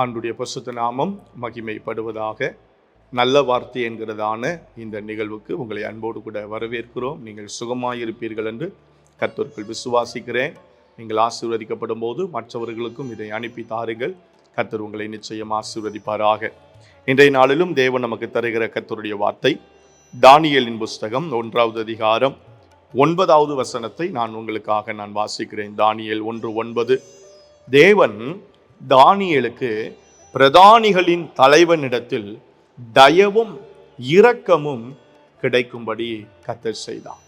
ஆண்டுடைய பசுத்த நாமம் மகிமைப்படுவதாக நல்ல வார்த்தை என்கிறதான இந்த நிகழ்வுக்கு உங்களை அன்போடு கூட வரவேற்கிறோம். நீங்கள் சுகமாயிருப்பீர்கள் என்று கத்தோர்கள் விசுவாசிக்கிறேன். நீங்கள் ஆசீர்வதிக்கப்படும் போது மற்றவர்களுக்கும் இதை அனுப்பி தாருங்கள். கர்த்தர் உங்களை நிச்சயம் ஆசீர்வதிப்பாராக. இன்றைய நாளிலும் தேவன் நமக்கு தருகிற கர்த்தருடைய வார்த்தை தானியலின் புஸ்தகம் ஒன்றாவது அதிகாரம் ஒன்பதாவது வசனத்தை நான் உங்களுக்காக நான் வாசிக்கிறேன். தானியல் ஒன்று ஒன்பது தேவன் தானியலுக்கு பிரதானிகளின் தலைவனிடத்தில் தயவும் இரக்கமும் கிடைக்கும்படி கத்தர் செய்தார்.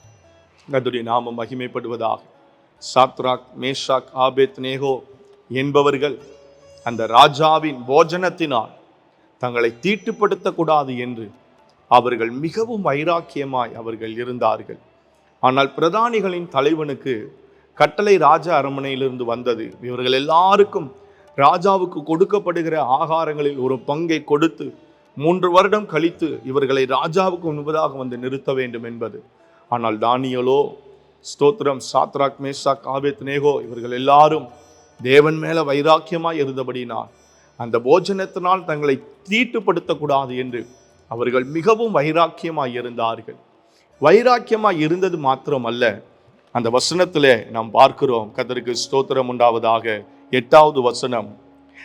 கர்த்தருடைய நாமம் மகிமைப்படுவதாக. சாத்ராக் மேஷாக் ஆபேத் நேகோ என்பவர்கள் அந்த ராஜாவின் போஜனத்தினால் தங்களை தீட்டுப்படுத்தக்கூடாது என்று அவர்கள் மிகவும் வைராக்கியமாய் அவர்கள் இருந்தார்கள். ஆனால் பிரதானிகளின் தலைவனுக்கு கட்டளை ராஜ அரண்மனையிலிருந்து வந்தது. இவர்கள் எல்லாருக்கும் ராஜாவுக்கு கொடுக்கப்படுகிற ஆகாரங்களில் ஒரு பங்கை கொடுத்து மூன்று வருடம் கழித்து இவர்களை ராஜாவுக்கு முன்பதாக வந்து நிறுத்த வேண்டும் என்பது. ஆனால் தானியலோ ஸ்தோத்திரம் சாத்ராக் மேஷாக் ஆபேத் நேகோ இவர்கள் எல்லாரும் தேவன் மேலே வைராக்கியமாக இருந்தபடினால் அந்த போஜனத்தினால் தங்களை தீட்டுப்படுத்தக்கூடாது என்று அவர்கள் மிகவும் வைராக்கியமாக இருந்தார்கள். வைராக்கியமாக இருந்தது மாத்திரமல்ல. அந்த வசனத்தில் நாம் பார்க்கிறோம் கதருக்கு ஸ்தோத்திரம் உண்டாவதாக எட்டாவது வசனம்.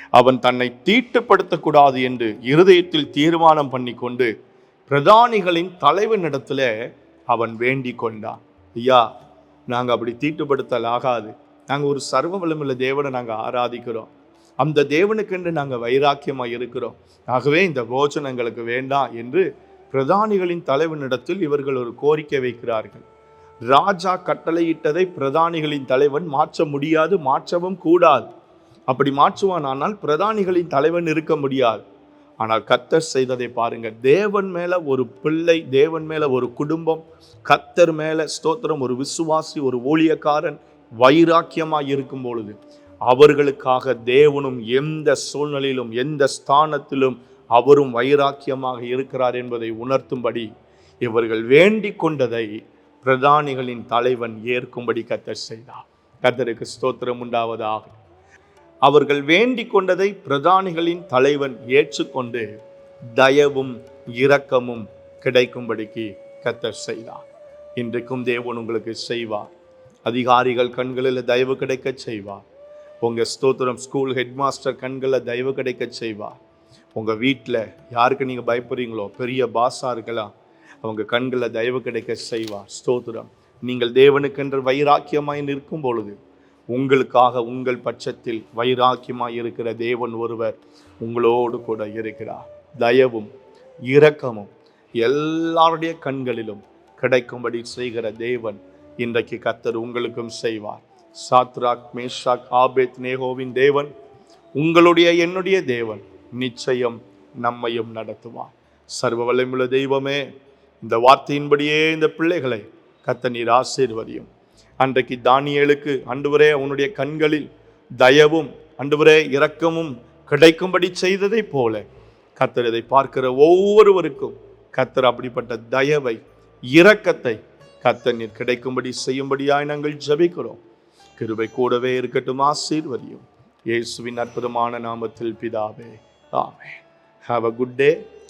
அவன் தன்னை தீட்டுப்படுத்தக்கூடாது என்று இருதயத்தில் தீர்மானம் பண்ணி கொண்டு பிரதானிகளின் தலைவனிடத்துல அவன் வேண்டிக் கொண்டான். ஐயா நாங்கள் அப்படி தீட்டுப்படுத்தல் ஆகாது. நாங்கள் ஒரு சர்வ வளமுள்ள தேவனை நாங்கள் ஆராதிக்கிறோம். அந்த தேவனுக்கென்று நாங்கள் வைராக்கியமாக இருக்கிறோம். ஆகவே இந்த போஜனங்களுக்கு வேண்டாம் என்று பிரதானிகளின் தலைவனிடத்தில் இவர்கள் ஒரு கோரிக்கை வைக்கிறார்கள். ராஜா கட்டளையிட்டதை பிரதானிகளின் தலைவன் மாற்ற முடியாது மாற்றவும் கூடாது. அப்படி மாற்றுவான் ஆனால் பிரதானிகளின் தலைவன் இருக்க முடியாது. ஆனால் கத்தர் செய்ததை பாருங்க தேவன் மேல ஒரு பிள்ளை தேவன் மேல ஒரு குடும்பம் கத்தர் மேல ஸ்தோத்திரம் ஒரு விசுவாசி ஒரு ஊழியக்காரன் வைராக்கியமாக இருக்கும் பொழுது அவர்களுக்காக தேவனும் எந்த சூழ்நிலையிலும் எந்த ஸ்தானத்திலும் அவரும் வைராக்கியமாக இருக்கிறார் என்பதை உணர்த்தும்படி இவர்கள் வேண்டிக் கொண்டதை பிரதானிகளின் தலைவன் ஏற்கும்படி கத்தர் செய்தார். கத்தருக்கு ஸ்தோத்திரம் உண்டாவதாக. அவர்கள் வேண்டிக் கொண்டதை பிரதானிகளின் தலைவன் ஏற்றுக்கொண்டு தயவும் இரக்கமும் கிடைக்கும்படிக்கு கத்தர் செய்தார். இன்றைக்கும் தேவன் உங்களுக்கு செய்வார். அதிகாரிகள் கண்களில் தயவு கிடைக்க செய்வார். உங்கள் ஸ்தோத்திரம் ஸ்கூல் ஹெட்மாஸ்டர் கண்களில் தயவு கிடைக்க செய்வார். உங்கள் வீட்டில் யாருக்கு நீங்கள் பயப்படுறீங்களோ பெரிய பாஸாக இருக்கலாம் அவங்க கண்களில் தயவு கிடைக்க செய்வார். ஸ்தோத்திரம். நீங்கள் தேவனுக்கென்று வைராக்கியமாய் நிற்கும் பொழுது உங்களுக்காக உங்கள் பட்சத்தில் வைராக்கியமாய் இருக்கிற தேவன் ஒருவர் உங்களோடு கூட இருக்கிறார். தயவும் இரக்கமும் எல்லாருடைய கண்களிலும் கிடைக்கும்படி செய்கிற தேவன் இன்றைக்கு கத்தர் உங்களுக்கும் செய்வார். சாத்ராக் மேஷாக் ஆபேத் நேகோவின் தேவன் உங்களுடைய என்னுடைய தேவன் நிச்சயம் நம்மையும் நடத்துவார். சர்வ வல்லமுள்ள தெய்வமே இந்த வார்த்தையின்படியே இந்த பிள்ளைகளை கத்த நீர் ஆசீர்வதியும். அன்றைக்கு தானியலுக்கு அன்றுவரே அவனுடைய கண்களில் தயவும் அன்றுவரே இரக்கமும் கிடைக்கும்படி செய்ததைப் போல கத்தர் இதை பார்க்கிற ஒவ்வொருவருக்கும் கத்தர் அப்படிப்பட்ட தயவை இரக்கத்தை கத்தர் நீர் கிடைக்கும்படி செய்யும்படியாய் நாங்கள் ஜபிக்கிறோம். கிருபை கூடவே இருக்கட்டும் ஆசீர்வதியும். இயேசுவின் அற்புதமான நாமத்தில் பிதாவே ஆமே ஹாவ் அ குட் டே